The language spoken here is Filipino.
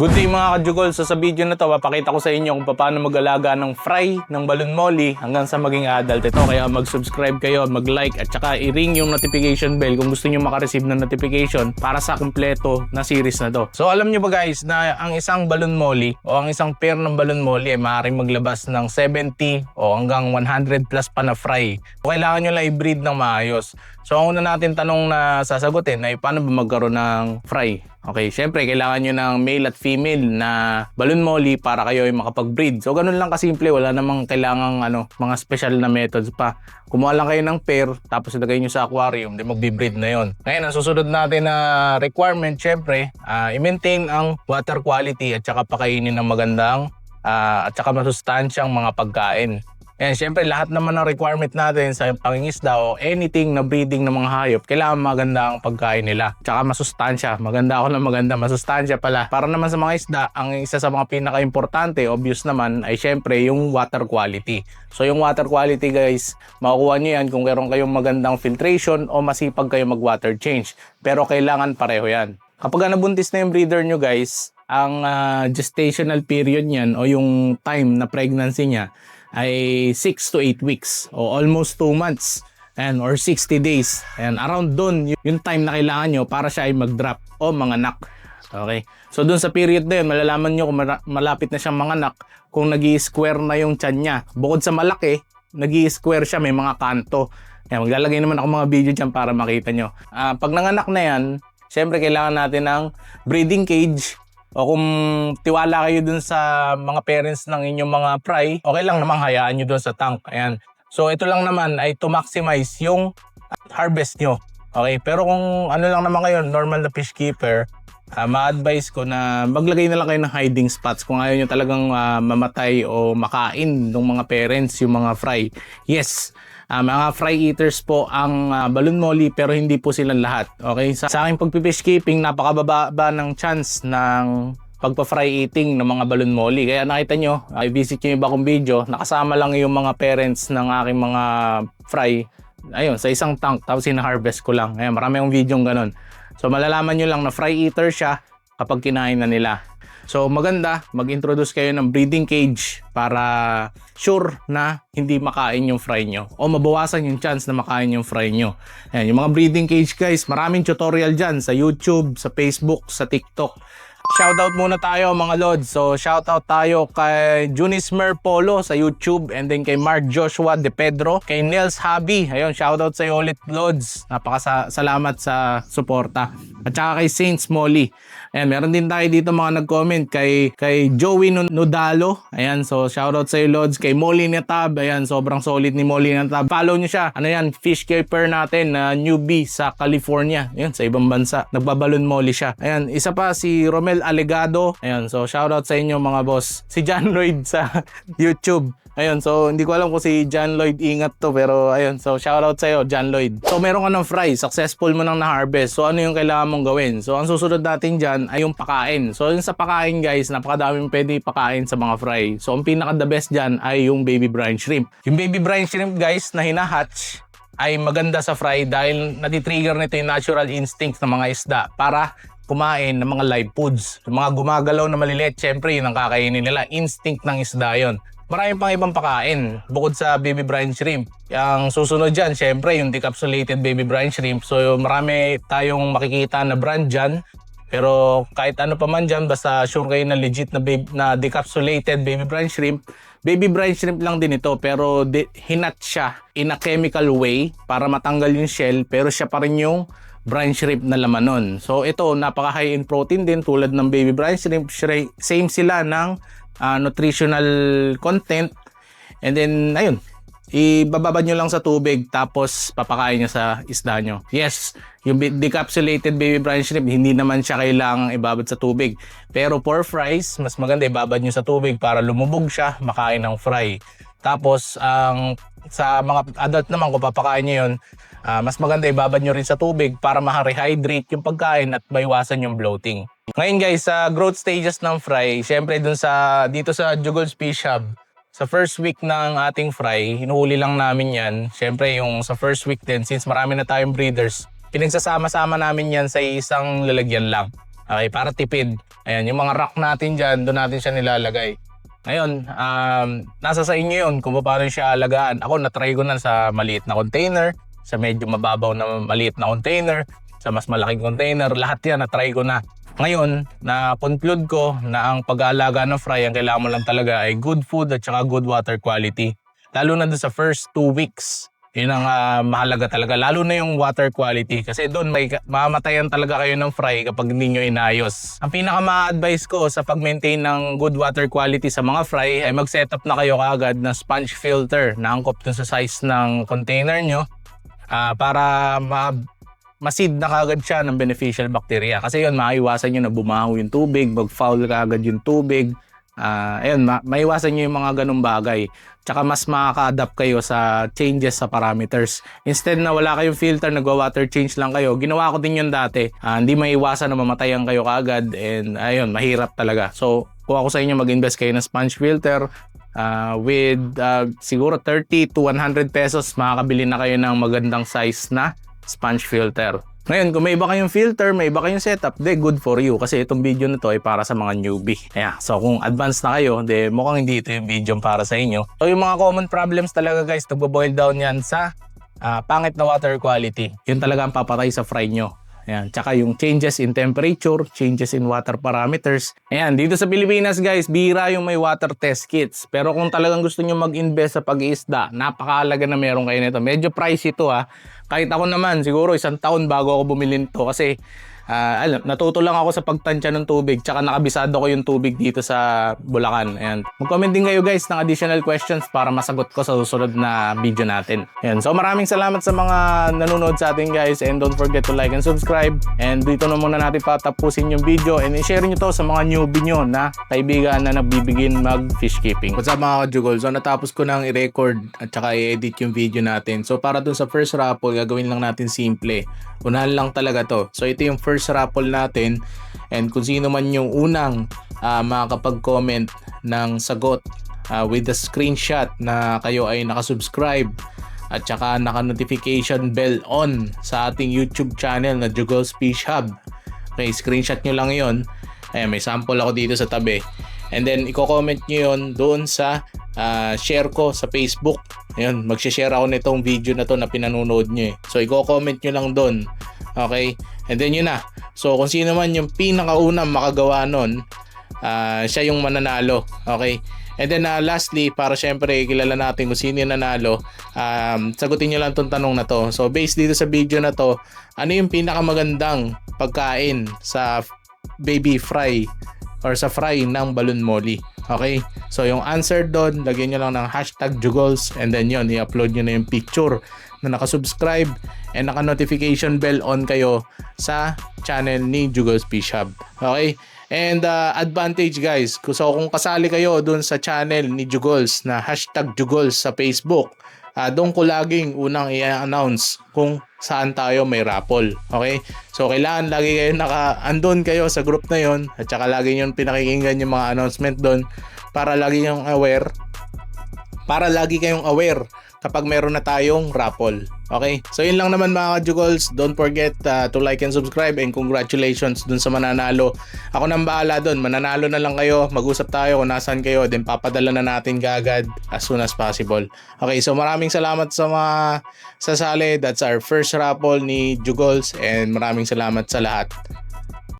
Good day mga kajugol. So sa video na to, papakita ko sa inyo kung paano mag-alaga ng fry ng balon molly hanggang sa maging adult ito. Kaya mag-subscribe kayo, mag-like at saka i-ring yung notification bell kung gusto nyo makareceive ng notification para sa kumpleto na series na to. So alam nyo ba guys na ang isang balon molly o ang isang pair ng balon molly ay maaaring maglabas ng 70 o hanggang 100 plus pa na fry. So, kailangan nyo lang i-breed ng maayos. So ang una natin tanong na sasagutin ay paano ba magkaroon ng fry? Okay, syempre kailangan nyo ng male at female na balloon molly para kayo ay makapag-breed. So ganun lang kasimple, wala namang kailangang ano, mga special na methods pa. Kumuha lang kayo ng pair, tapos ilagay nyo sa aquarium, di magbe-breed na yon. Ngayon, ang susunod natin na requirement, syempre, ah, i-maintain ang water quality at saka pakainin ng magandang ah, at saka masustansyang mga pagkain. And syempre, lahat naman ng requirement natin sa pangingisda o anything na breeding ng mga hayop, kailangan maganda ang pagkain nila. Tsaka masustansya. Maganda ako na maganda. Masustansya pala. Para naman sa mga isda, ang isa sa mga pinaka-importante, obvious naman, ay syempre yung water quality. So yung water quality guys, makukuha nyo yan kung meron kayong magandang filtration o masipag kayo mag-water change. Pero kailangan pareho yan. Kapag nabuntis na yung breeder nyo guys, ang ah, gestational period niyan o yung time na pregnancy niya ay 6 to 8 weeks o almost 2 months and or 60 days. And around doon, yung time na kailangan nyo para siya ay mag-drop o manganak. Okay? So doon sa period na yun, malalaman nyo kung malapit na siyang manganak kung nag square na yung tiyan niya. Bukod sa malaki, nag square siya, may mga kanto. Yan, maglalagay naman ako mga video dyan para makita nyo. Ah, pag nanganak na yan, syempre kailangan natin ng breeding cage o kung tiwala kayo dun sa mga parents ng inyong mga fry, okay lang namang hayaan nyo dun sa tank. Ayan. So ito lang naman ay to maximize yung harvest nyo. Okay, pero kung ano lang naman kayo, normal na fish keeper, ah, ma-advise ko na maglagay na lang kayo ng hiding spots kung ayaw nyo talagang ah, mamatay o makain ng mga parents, yung mga fry. Yes, ah, mga fry eaters po ang ah, balloon molly pero hindi po sila lahat. Okay, sa, sa aking pagpipish keeping, napakababa ng chance ng pagpa-fry eating ng mga balloon molly. Kaya nakita nyo, i visit nyo yung iba kong video, nakasama lang yung mga parents ng aking mga fry. Ayun, sa isang tank, tapos hina-harvest ko lang. Ayan, marami akong video ganun. So malalaman nyo lang na fry eater siya kapag kinain na nila. So maganda, mag-introduce kayo ng breeding cage para sure na hindi makain yung fry nyo o mabawasan yung chance na makain yung fry nyo. Ayan, yung mga breeding cage guys, maraming tutorial dyan sa YouTube, sa Facebook, sa TikTok. Shoutout muna tayo mga Lods. So shoutout tayo kay Junismer Polo sa YouTube and then kay Mark Joshua De Pedro, kay Nels Habi. Ayun, shoutout sa iyo ulit Lods. Napakasalamat sa suporta. At saka kay Saints Molly. Ayan, meron din tayo dito mga nag-comment kay kay Joey Nudalo. Ayan, so shoutout sa iyo Lods. Kay Molly Natab. Ayan, sobrang solid ni Molly Natab. Follow niyo siya. Ano yan, fish keeper natin na newbie sa California. Ayan, sa ibang bansa. Nagbabalon Molly siya. Ayan, isa pa si Romel Alegado. Ayan, so shoutout sa inyo mga boss. Si John Lloyd sa YouTube. Ayun, so hindi ko alam kung si John Lloyd ingat to pero ayun, so shoutout sa iyo John Lloyd. So meron ka ng fry, successful mo nang na-harvest. So ano yung kailangan mong gawin? So ang susunod natin diyan ay yung pakain. So yung sa pakain guys, napakadaming pwede pakain sa mga fry. So ang pinaka the best diyan ay yung baby brine shrimp. Yung baby brine shrimp guys na hinahatch ay maganda sa fry dahil natitrigger nito yung natural instincts ng mga isda para kumain ng mga live foods. Yung mga gumagalaw na maliliit, syempre yun ang kakainin nila. Instinct ng isda yun. Marami pang ibang pakain bukod sa baby brine shrimp. Ang susunod dyan, syempre yung decapsulated baby brine shrimp. So marami tayong makikita na brand dyan. Pero kahit ano pa man dyan, basta sure kayo na legit na, babe, na decapsulated baby brine shrimp, baby brine shrimp lang din ito pero di, hinat siya in a chemical way para matanggal yung shell pero siya pa rin yung brine shrimp na laman nun. So ito, napaka high in protein din tulad ng baby brine shrimp. Shri- Same sila ng ah, nutritional content. And then, ayun, ibababad nyo lang sa tubig tapos papakain nyo sa isda nyo. Yes, yung decapsulated baby brine shrimp, hindi naman siya kailangang ibabad sa tubig. Pero for fries, mas maganda ibabad nyo sa tubig para lumubog siya, makain ng fry. Tapos, ang sa mga adult naman, kung papakain nyo yun, ah, mas maganda ibabad nyo rin sa tubig para ma-rehydrate yung pagkain at maiwasan yung bloating. Ngayon guys, sa growth stages ng fry, syempre dun sa, dito sa Jugol's Fish Hub, sa first week ng ating fry, hinuhuli lang namin yan. Syempre yung sa first week din, since marami na tayong breeders, pinagsasama-sama namin yan sa isang lalagyan lang. Okay, para tipid. Ayan, yung mga rack natin dyan, doon natin siya nilalagay. Ngayon, um, nasa sa inyo yun kung paano siya alagaan. Ako, natry ko na sa maliit na container, sa medyo mababaw na maliit na container, sa mas malaking container. Lahat yan, natry ko na. Ngayon, na-conclude ko na ang pag-aalaga ng fry, ang kailangan mo lang talaga ay good food at saka good water quality. Lalo na doon sa first two weeks. Yun ang ah, mahalaga talaga. Lalo na yung water quality. Kasi doon may mamatayan talaga kayo ng fry kapag hindi nyo inayos. Ang pinaka ma-advise ko sa pag-maintain ng good water quality sa mga fry ay mag-setup na kayo kaagad ng sponge filter na angkop dun sa size ng container nyo ah, para ma masid na kagad siya ng beneficial bacteria. Kasi yun, maiwasan nyo na bumaho yung tubig, mag-foul kagad yung tubig. Ah, ayun, ma- maiwasan nyo yung mga ganung bagay. Tsaka mas makaka-adapt kayo sa changes sa parameters. Instead na wala kayong filter, nagwa-water change lang kayo. Ginawa ko din yun dati. Ah, hindi maiwasan na mamatayan kayo kagad and ayun, mahirap talaga. So, kung ako sa inyo mag-invest kayo ng sponge filter, ah, with ah, siguro 30 to 100 pesos, makakabili na kayo ng magandang size na sponge filter. Ngayon, kung may iba kayong filter, may iba kayong setup, de good for you. Kasi itong video na to ay para sa mga newbie. Kaya, so kung advanced na kayo, de mukhang hindi ito yung video para sa inyo. So yung mga common problems talaga guys, nagbo-boil down yan sa ah, pangit na water quality. Yun talaga ang papatay sa fry nyo. Ayan. Tsaka yung changes in temperature, changes in water parameters. Ayan, dito sa Pilipinas guys, bira yung may water test kits. Pero kung talagang gusto nyo mag-invest sa pag-iisda, napakahalaga na meron kayo nito. Medyo pricey ito ha. Kahit ako naman, siguro isang taon bago ako bumili nito kasi Ah, alam, natuto lang ako sa pagtansya ng tubig tsaka nakabisado ko yung tubig dito sa Bulacan. Ayan. Mag-comment din kayo guys ng additional questions para masagot ko sa susunod na video natin. Ayan. So maraming salamat sa mga nanonood sa atin guys and don't forget to like and subscribe. And dito na muna natin patapusin yung video and i-share nyo to sa mga newbie nyo na kaibigan na nagbibigin mag fish keeping. What's up mga kajugol? So natapos ko nang i-record at saka i-edit yung video natin. So para dun sa first raffle, gagawin lang natin simple. Unahan lang talaga to. So ito yung first raffle natin and kung sino man yung unang uh, makakapag-comment ng sagot ah, with the screenshot na kayo ay nakasubscribe at saka naka-notification bell on sa ating YouTube channel na Jugols Fish Hub. Okay, screenshot nyo lang yon. Ayan, may sample ako dito sa tabi. And then, i-comment nyo yun doon sa ah, share ko sa Facebook. Ayun, mag-share ako nitong video na to na pinanonood nyo eh. So, i-comment nyo lang doon. Okay? And then yun na. So, kung sino man yung pinakaunang makagawa nun, ah, siya yung mananalo. Okay? And then ah, lastly, para syempre kilala natin kung sino yung nanalo, um, sagutin nyo lang tong tanong na to. So, based dito sa video na to, ano yung pinakamagandang pagkain sa baby fry or sa fry ng balloon molly. Okay? So, yung answer doon, lagyan nyo lang ng hashtag jugols and then yun, i-upload nyo na yung picture na nakasubscribe and naka-notification bell on kayo sa channel ni Jugols Fish Hub. Okay? And uh, advantage guys, so kung kasali kayo dun sa channel ni Jugols na hashtag Jugols sa Facebook, uh, doon ko laging unang i-announce kung saan tayo may raffle. Okay? So, kailangan lagi kayo naka, andun kayo sa group na yon at saka lagi nyo pinakikinggan yung mga announcement doon para lagi yung aware para lagi kayong aware kapag meron na tayong raffle. Okay? So yun lang naman mga kajugols. Don't forget uh, to like and subscribe and congratulations dun sa mananalo. Ako nang bahala dun. Mananalo na lang kayo. Mag-usap tayo kung nasan kayo. Then papadala na natin kagad as soon as possible. Okay, so maraming salamat sa mga sasali. That's our first raffle ni Jugols and maraming salamat sa lahat.